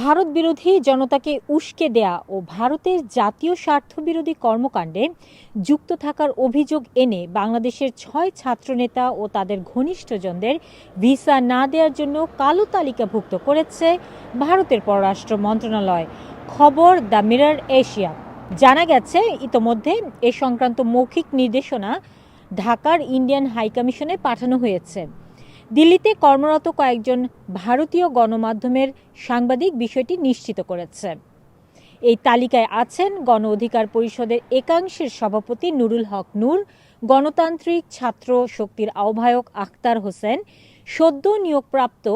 ভারত বিরোধী জনতাকে উস্কে দেয়া ও ভারতের জাতীয় স্বার্থবিরোধী কর্মকাণ্ডে যুক্ত থাকার অভিযোগ এনে বাংলাদেশের ছয় ছাত্রনেতা ও তাদের ঘনিষ্ঠজনদের ভিসা না দেওয়ার জন্য কালো তালিকাভুক্ত করেছে ভারতের পররাষ্ট্র মন্ত্রণালয়। খবর দ্য মিরর এশিয়া। জানা গেছে, ইতোমধ্যে এ সংক্রান্ত মৌখিক নির্দেশনা ঢাকার ইন্ডিয়ান হাইকমিশনে পাঠানো হয়েছে। দিল্লিতে কর্মরত কয়েকজন ভারতীয় গণমাধ্যমের সাংবাদিক বিষয়টি নিশ্চিত করেছে। এই তালিকায় আছেন গণ অধিকার পরিষদের একাংশের সভাপতি নুরুল হক নূর, গণতান্ত্রিক ছাত্র শক্তির আহ্বায়ক আখতার হোসেন, সদ্য নিয়োগপ্রাপ্ত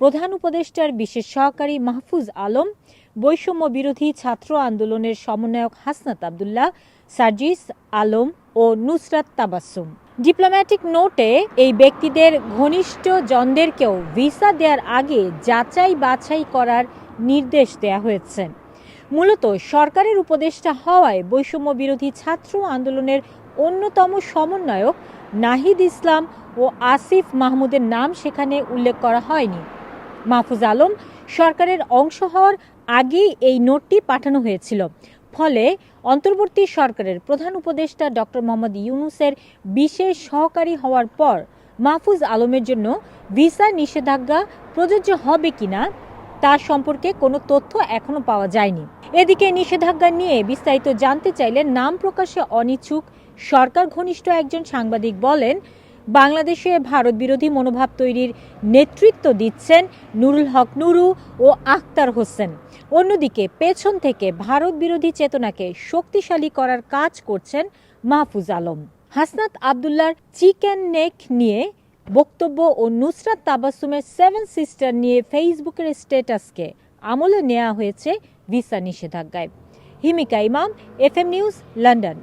প্রধান উপদেষ্টার বিশেষ সহকারী মাহফুজ আলম, বৈষম্য বিরোধী ছাত্র আন্দোলনের সমন্বয়ক হাসনাত আবদুল্লাহ, সার্জিস আলম ও নুসরাত তাবাসুম ডিপ্লোম্যাটিক নোটে এই ব্যক্তিদের ঘনিষ্ঠ জনদেরকেও ভিসা দেওয়ার আগে যাচাই বাছাই করার নির্দেশ দেয়া হয়েছে। মূলত সরকারের উপদেষ্টা হওয়ায় বৈষম্য বিরোধী ছাত্র আন্দোলনের অন্যতম সমন্বয়ক নাহিদ ইসলাম ও আসিফ মাহমুদের নাম সেখানে উল্লেখ করা হয়নি। মাহফুজ আলম সরকারের অংশ হওয়ার আগেই এই নোটটি পাঠানো হয়েছিল। ফলে অন্তর্বর্তী সরকারের প্রধান উপদেষ্টা ডক্টর মোহাম্মদ ইউনুসের বিশেষ সহকারী হওয়ার পর মাহফুজ আলমের জন্য ভিসা নিষেধাজ্ঞা প্রযোজ্য হবে কিনা তার সম্পর্কে কোনো তথ্য এখনও পাওয়া যায়নি। এদিকে নিষেধাজ্ঞা নিয়ে বিস্তারিত জানতে চাইলে নাম প্রকাশে অনিচ্ছুক সরকার ঘনিষ্ঠ একজন সাংবাদিক বলেন বাংলাদেশে ভারত বিরোধী মনোভাব তৈরির নেতৃত্ব দিচ্ছেন নুরুল হক নুরু ও আখতার হোসেন। অন্যদিকে পেছন থেকে ভারত বিরোধী চেতনাকে শক্তিশালী করার কাজ করছেন মাহফুজ আলম। হাসনাত আবদুল্লার চিকেন নেক নিয়ে বক্তব্য ও নুসরাত তাবাসুমের সেভেন সিস্টার নিয়ে ফেসবুকের স্ট্যাটাসকে আমলে নেওয়া হয়েছে ভিসা নিষেধাজ্ঞায়। হিমিকা ইমাম, এফএম নিউজ, লন্ডন।